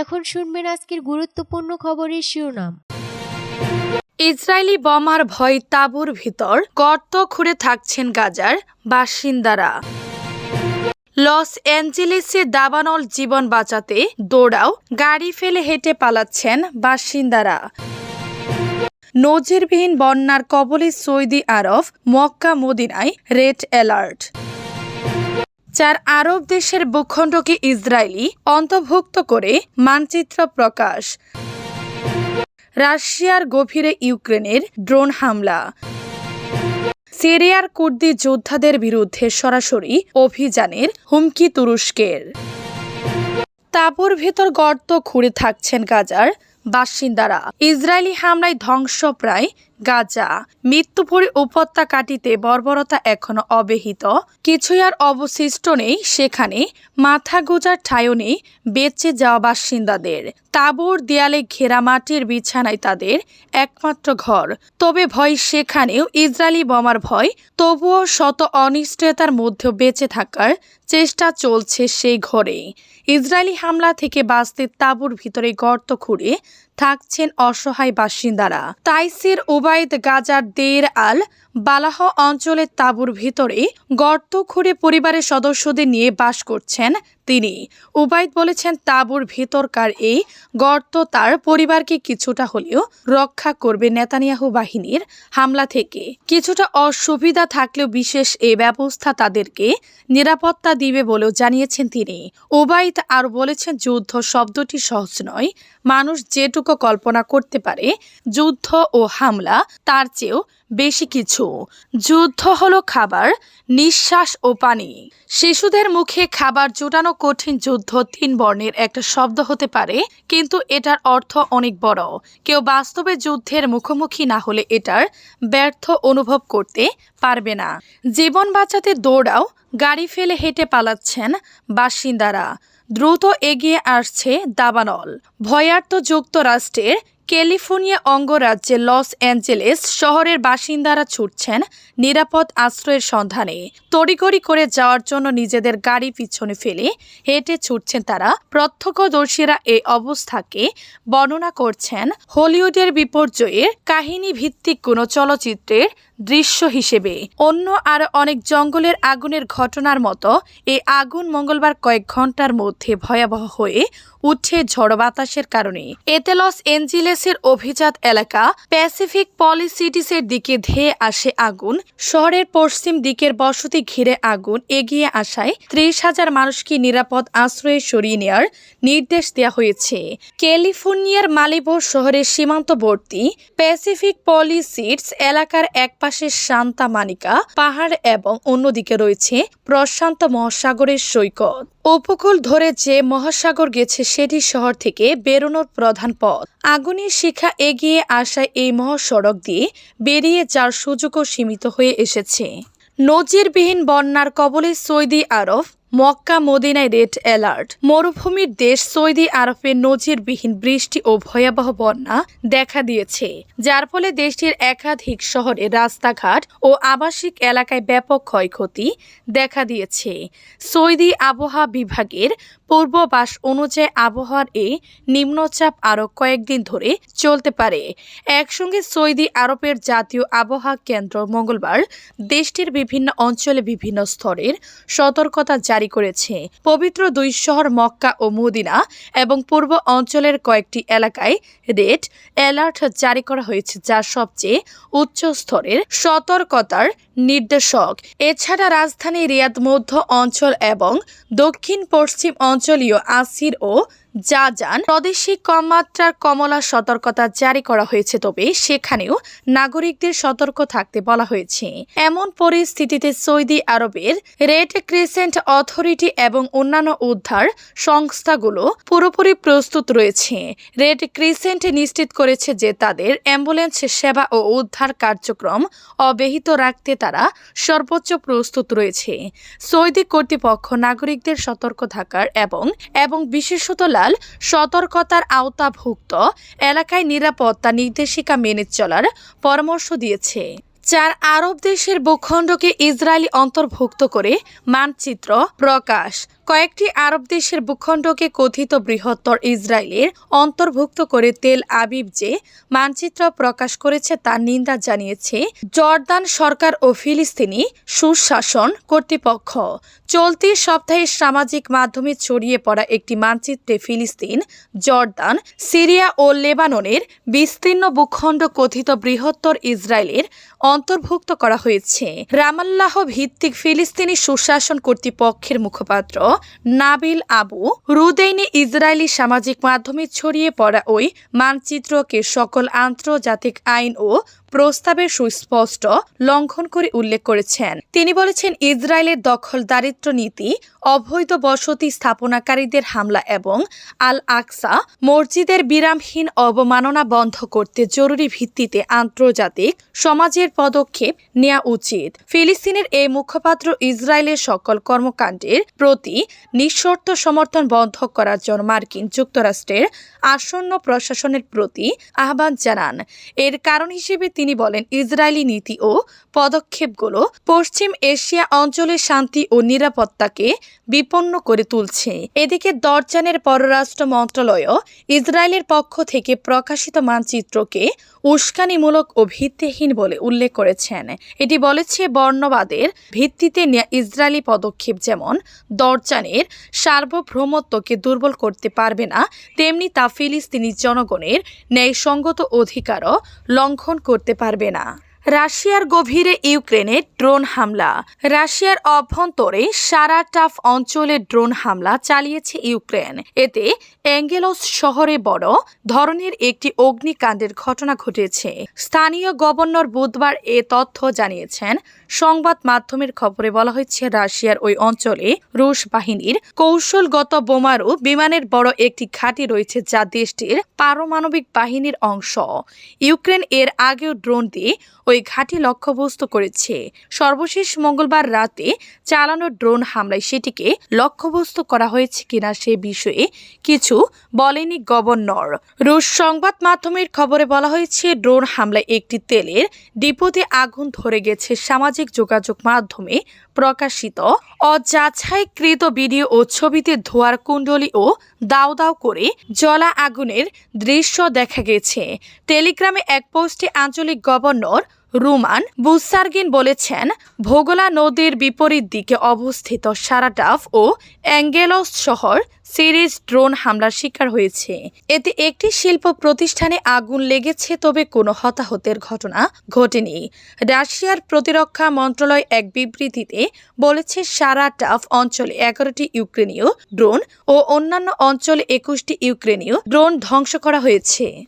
এখন শুনবেন আজকের গুরুত্বপূর্ণ খবরের শিরোনাম। ইসরায়েলি বোমার ভয় তাঁবুর ভিতর, গর্ত খুঁড়ে থাকছেন গাজার বাসিন্দারা। লস অ্যাঞ্জেলেসে দাবানল জীবন বাঁচাতে দৌড়াও, গাড়ি ফেলে হেঁটে পালাচ্ছেন বাসিন্দারা। নজিরবিহীন বন্যার কবলে সৌদি আরব, মক্কা মদিনায় রেড অ্যালার্ট। চার আরব দেশের ভূখণ্ডকে ইসরায়েলি অন্তর্ভুক্ত করে মানচিত্র প্রকাশ। রাশিয়ার গভীরে ইউক্রেনের ড্রোন হামলা। সিরিয়ার কুর্দি যোদ্ধাদের বিরুদ্ধে সরাসরি অভিযানের হুমকি তুরস্কের। তাঁবুর ভেতর গর্ত খুঁড়ে থাকছেন গাজার বাসিন্দারা। ইসরায়েলি হামলায় ধ্বংসপ্রায় গাজা। মৃত্যুপুরী উপত্যকাটিতে বর্বরতা এখনও অবহিত। কিছুই আর অবশিষ্ট নেই সেখানে। মাথা গোজার ঠায়ও নেই বেঁচে যাওয়া বাসিন্দাদের। তাঁবুর দেয়ালে ঘেরা মাটির বিছানায় তাদের একমাত্র ঘর। তবে ভয় সেখানেও ইসরায়েলি বোমার ভয়। তবুও শত অনিশ্চয়তার মধ্যেও বেঁচে থাকার চেষ্টা চলছে সেই ঘরে। ইসরায়েলি হামলা থেকে বাঁচতে তাঁবুর ভিতরে গর্ত খুঁড়ে থাকছেন অসহায় বাসিন্দারা। তাইসির উবাইদ গাজার দের আল বালাহ অঞ্চলের তাঁবুর ভিতরে গর্ত খুঁড়ে পরিবারের সদস্যদের নিয়ে বাস করছেন তিনি। উবাইদ বলেছেন, তাঁবুর ভেতরকার এই গর্ত তার পরিবারকে কিছুটা হলেও রক্ষা করবে নেতানিয়াহু বাহিনীর হামলা থেকে। কিছুটা অসুবিধা থাকলেও বিশেষ এ ব্যবস্থা তাদেরকে নিরাপত্তা দিবে বলেও জানিয়েছেন তিনি। উবাইদ আর বলেছেন, যুদ্ধ শব্দটি সহজ নয়। মানুষ যেটুকু কল্পনা করতে পারে, যুদ্ধ ও হামলা তার চেয়েও বেশি কিছু। যুদ্ধ হলো খাবার, নিঃশ্বাস ও পানি। শিশুদের মুখে খাবার জোটানো কঠিন যুদ্ধ তিন বর্ণের একটা শব্দ হতে পারে, কিন্তু এটার অর্থ অনেক বড়। কেউ বাস্তবে যুদ্ধের মুখোমুখি না হলে এটার ব্যর্থ অনুভব করতে পারবে না। জীবন বাঁচাতে দৌড়াও, গাড়ি ফেলে হেঁটে পালাচ্ছেন বাসিন্দারা। দ্রুত এগিয়ে আসছে দাবানল। ভয়ার্থ যুক্তরাষ্ট্রের ক্যালিফোর্নিয়া অঙ্গরাজ্যে লস অ্যাঞ্জেলেস শহরের বাসিন্দারা ছুটছেন নিরাপদ আশ্রয়ের সন্ধানে। তড়িঘড়ি করে যাওয়ার জন্য নিজেদের গাড়ি পিছনে ফেলে হেঁটে ছুটছেন তারা। প্রত্যক্ষদর্শীরা এই অবস্থাকে বর্ণনা করছেন। হলিউডের বিপর্যয়ের কাহিনী ভিত্তিক কোনো চলচ্চিত্রের দৃশ্য হিসেবে। অন্য আর অনেক জঙ্গলের আগুনের ঘটনার মতো এই আগুন মঙ্গলবার কয়েক ঘণ্টার মধ্যে ভয়াবহ হয়ে উঠছে ঝড় বাতাসের কারণে। এতে লস এঞ্জেলেসের অভিজাত এলাকা প্যাসিফিক পলিসিটিসের দিকে ধেয়ে আসে আগুন। শহরের পশ্চিম দিকের বসতি ঘিরে আগুন এগিয়ে আসায় ত্রিশ হাজার মানুষকে নিরাপদ আশ্রয়ে সরিয়ে নেওয়ার নির্দেশ দেওয়া হয়েছে। ক্যালিফোর্নিয়ার মালিবো শহরের সীমান্তবর্তী প্যাসিফিক পলিসিটস এলাকার একপাশে শান্তা মানিকা, পাহাড় এবং অন্যদিকে রয়েছে প্রশান্ত মহাসাগরের সৈকত। উপকূল ধরে যে মহাসাগর গেছে সেটি শহর থেকে বেরোনোর প্রধান পথ। আগুনের শিখা এগিয়ে আসায় এই মহাসড়ক দিয়ে বেরিয়ে যার সুযোগও সীমিত হয়ে এসেছে। নজিরবিহীন বন্যার কবলে সৌদি আরব মক্কা মদিনায় রেড অ্যালার্ট। মরুভূমির দেশ সৌদি আরবে নজিরবিহীন বৃষ্টি ও ভয়াবহ বন্যা দেখা দিয়েছে, যার ফলে দেশটির একাধিক শহরে রাস্তাঘাট ও আবাসিক এলাকায় ব্যাপক ক্ষয়ক্ষতি দেখা দিয়েছে। সৌদি আবহাওয়া বিভাগের পূর্ববাস অনুযায়ী আবহাওয়ার এই নিম্নচাপ আরও কয়েকদিন ধরে চলতে পারে। একসঙ্গে সৌদি আরবের জাতীয় আবহাওয়া কেন্দ্র মঙ্গলবার দেশটির বিভিন্ন অঞ্চলে বিভিন্ন স্তরের সতর্কতা জারি করেছে। পবিত্র দুই শহর মক্কা ও মদিনা এবং পূর্ব অঞ্চলের কয়েকটি এলাকায় রেড অ্যালার্ট জারি করা হয়েছে, যা সবচেয়ে উচ্চ স্তরের সতর্কতার নির্দেশক। এছাড়া রাজধানী রিয়াদ মধ্য অঞ্চল এবং দক্ষিণ পশ্চিম অঞ্চলীয় আসির ও জাজান প্রদেশে কম মাত্রার কমলা সতর্কতা জারি করা হয়েছে, তবে সেখানেও নাগরিকদের সতর্ক থাকতে বলা হয়েছে। এমন পরিস্থিতিতে সৌদি আরবের রেড ক্রিসেন্ট অথরিটি এবং অন্যান্য উদ্ধার সংস্থাগুলো পুরোপুরি প্রস্তুত রয়েছে। রেড ক্রিসেন্ট নিশ্চিত করেছে যে তাদের অ্যাম্বুলেন্স সেবা ও উদ্ধার কার্যক্রম অব্যাহত রাখতে তারা সর্বোচ্চ প্রস্তুত রয়েছে। সৌদি কর্তৃপক্ষ নাগরিকদের সতর্ক থাকার এবং এবং বিশেষত লাল সতর্কতার আওতাভুক্ত এলাকায় নিরাপত্তা নির্দেশিকা মেনে চলার পরামর্শ দিয়েছে। চার আরব দেশের ভূখণ্ডকে ইসরায়েলি অন্তর্ভুক্ত করে মানচিত্র প্রকাশ কয়েকটি আরব দেশের ভূখণ্ডকে কথিত বৃহত্তর ইসরায়েলের অন্তর্ভুক্ত করে তেল আবিব যে মানচিত্র প্রকাশ করেছে তার নিন্দা জানিয়েছে, জর্দান সরকার ও ফিলিস্তিনি সুশাসন কর্তৃপক্ষ। চলতি সপ্তাহে সামাজিক মাধ্যমে ছড়িয়ে পড়া একটি মানচিত্রে ফিলিস্তিন, জর্দান, সিরিয়া ও লেবাননের বিস্তীর্ণ ভূখণ্ড কথিত বৃহত্তর ইসরায়েলের অন্তর্ভুক্ত করা হয়েছে। রামাল্লাহ ভিত্তিক ফিলিস্তিনি সুশাসন কর্তৃপক্ষের মুখপাত্র নাবিল আবু রুদেইনি ইসরায়েলি সামাজিক মাধ্যমে ছড়িয়ে পড়া ওই মানচিত্রকে সকল আন্তর্জাতিক আইন ও প্রস্তাবের সুস্পষ্ট লঙ্ঘন করে উল্লেখ করেছেন। তিনি বলেছেন, ইসরায়েলের দখল দারিদ্র নীতি, অবৈধ বসতি স্থাপনাকারীদের হামলা এবং আল আকসা মসজিদের বিরামহীন অবমাননা বন্ধ করতে জরুরি ভিত্তিতে আন্তর্জাতিক সমাজের পদক্ষেপ নেওয়া উচিত। ফিলিস্তিনের এই মুখপাত্র ইসরায়েলের সকল কর্মকাণ্ডের প্রতি নিঃশর্ত সমর্থন বন্ধ করার জন্য মার্কিন যুক্তরাষ্ট্রের আসন্ন প্রশাসনের প্রতি আহ্বান জানান। এর কারণ হিসেবে তিনি বলেন, ইসরায়েলি নীতি ও পদক্ষেপগুলো পশ্চিম এশিয়া অঞ্চলের শান্তি ও নিরাপত্তাকে বিপন্ন করে তুলছে। এদিকে দরজানের পররাষ্ট্র মন্ত্রণালয়ও ইসরায়েলের পক্ষ থেকে প্রকাশিত মানচিত্রকে উস্কানিমূলক ও ভিত্তিহীন বলে উল্লেখ করেছেন। এটি বলেছে, বর্ণবাদের ভিত্তিতে নেওয়া ইসরায়েলি পদক্ষেপ যেমন দরজানের সার্বভৌমত্বকে দুর্বল করতে পারবে না, তেমনি তা ফিলিস্তিনি জনগণের ন্যায়সঙ্গত অধিকারও লঙ্ঘন করতে পারবে না। রাশিয়ার গভীরে ইউক্রেনে ড্রোন হামলা। রাশিয়ার অভ্যন্তরে সারা টাফ অঞ্চলে ড্রোন হামলা চালিয়েছে ইউক্রেন। এতে অ্যাঙ্গেলস শহরে বড় ধরনের একটি অগ্নিকাণ্ডের ঘটনা ঘটেছে। স্থানীয় গভর্নর বুধবার এ তথ্য জানিয়েছেন। সংবাদ মাধ্যমের খবরে বলা হয়েছে, রাশিয়ার ওই অঞ্চলে রুশ বাহিনীর কৌশলগত বোমারু বিমানের বড় একটি ঘাঁটি রয়েছে যা দেশটির পারমাণবিক বাহিনীর অংশ। ইউক্রেন এর আগেও ড্রোন দিয়ে ওই ঘাঁটি লক্ষ্যবস্তু করেছে। সর্বশেষ মঙ্গলবার রাতে চালানো ড্রোন হামলায় সেটিকে লক্ষ্যবস্তু করা হয়েছে কিনা সে বিষয়ে কিছু বলেনি গভর্নর। রুশ সংবাদ মাধ্যমের খবরে বলা হয়েছে, ড্রোন হামলায় একটি তেলের ডিপোতে আগুন ধরে গেছে সামাজিক যোগাযোগ মাধ্যমে প্রকাশিত। অযাচাইকৃত ভিডিও ও ছবিতে ধোয়ার কুণ্ডলি ও দাও দাও করে জলা আগুনের দৃশ্য দেখা গেছে। টেলিগ্রামে এক পোস্টে আঞ্চলিক গভর্নর রুমান বুসার্গিন বলেছেন, ভোগলা নদীর বিপরীত দিকে অবস্থিত সারাটাফ ও অ্যাঙ্গেলস শহর সিরিজ ড্রোন হামলার শিকার হয়েছে। এতে একটি শিল্প প্রতিষ্ঠানে আগুন লেগেছে, তবে কোনো হতাহতের ঘটনা ঘটেনি। রাশিয়ার প্রতিরক্ষা মন্ত্রণালয় এক বিবৃতিতে বলেছে সারাটাফ অঞ্চলে এগারোটি ইউক্রেনীয় ড্রোন ও অন্যান্য অঞ্চলে একুশটি ইউক্রেনীয় ড্রোন ধ্বংস করা হয়েছে।